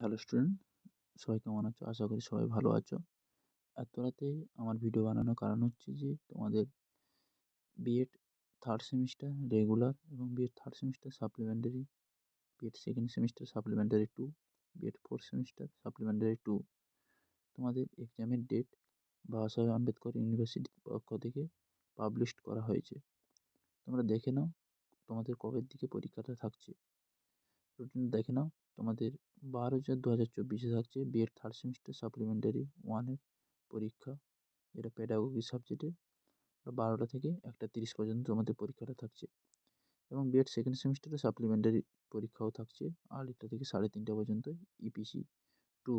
Hello student সবাই কেমন আছো? আশা করি সবাই ভালো আছো। এত রাতে আমার ভিডিও বানানোর কারণ হচ্ছে যে, তোমাদের B Ed third semester regular এবং B Ed third semester supplementary B Ed second semester supplementary two B Ed fourth semester supplementary two তোমাদের এক্সামের ডেট বাবাসাহেব আম্বেদকর ইউনিভার্সিটির পক্ষ থেকে পাবলিশড করা হয়েছে। তোমরা দেখে নাও তোমাদের কবের দিকে পরীক্ষাটা থাকছে। রুটিন দেখে নাও। তোমাদের বারো চার দু হাজার চব্বিশে থাকছে বিএড থার্ড সেমিস্টার সাপ্লিমেন্টারি ওয়ানের পরীক্ষা। যেটা প্যাডাগোগি সাবজেক্টে বারোটা থেকে একটা তিরিশ পর্যন্ত তোমাদের পরীক্ষাটা থাকছে। এবং বিএড সেকেন্ড সেমিস্টারে সাপ্লিমেন্টারি পরীক্ষাও থাকছে। আড়াইটা থেকে সাড়ে তিনটে পর্যন্ত EPC two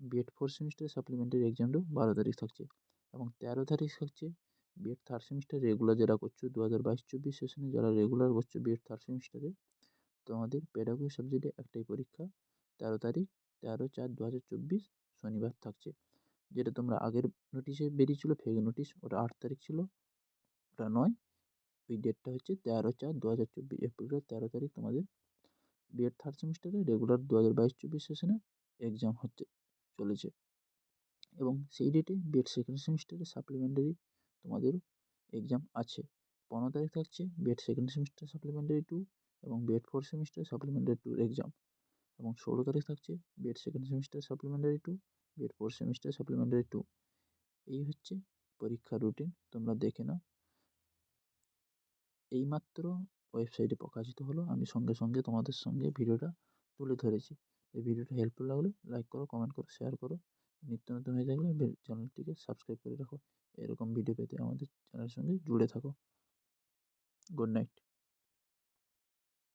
B Ed fourth semester supplementary এক্সামটাও বারো তারিখ থাকছে। এবং তেরো তারিখ থাকছে বিএড থার্ড সেমিস্টার রেগুলার যারা করছ দু হাজার বাইশ চব্বিশ সেশনে যারা রেগুলার করছ বিএড থার্ড সেমিস্টারে তোমাদের প্যাডাগোজি সাবজেক্টে একটাই পরীক্ষা, তেরো তারিখ, তেরো চার দু হাজার চব্বিশ শনিবার থাকছে। যেটা তোমরা আগের নোটিশে বেরিয়েছিলো ফেক নোটিশ ওটা আট তারিখ ছিল, ওটা নয়। ওই ডেটটা হচ্ছে তেরো চার দু হাজার চব্বিশ এপ্রিলের তেরো তারিখ তোমাদের বিএড থার্ড সেমিস্টারে রেগুলার দু হাজার বাইশ চব্বিশ সেশনে এক্সাম হচ্ছে, চলেছে। এবং সেই ডেটে বিএড সেকেন্ড সেমিস্টারে সাপ্লিমেন্টারি তোমাদেরও এক্সাম আছে। পনেরো তারিখ থাকছে B Ed second semester supplementary two এবং B Ed fourth semester supplementary টুর এক্সাম এবং ষোলো তারিখ থাকছে B Ed second semester supplementary two B Ed fourth semester supplementary two এই হচ্ছে পরীক্ষার রুটিন তোমরা দেখে নাও। এইমাত্র ওয়েবসাইটে প্রকাশিত হলো, আমি সঙ্গে সঙ্গে তোমাদের সঙ্গে ভিডিওটা তুলে ধরেছি। এই ভিডিওটা হেল্পফুল লাগলে লাইক করো কমেন্ট করো শেয়ার করো। নিত্য নতুন হয়ে থাকলে চ্যানেলটিকে সাবস্ক্রাইব করে রাখো। এরকম ভিডিও পেতে আমাদের চ্যানেলের সঙ্গে জুড়ে থাকো। Good night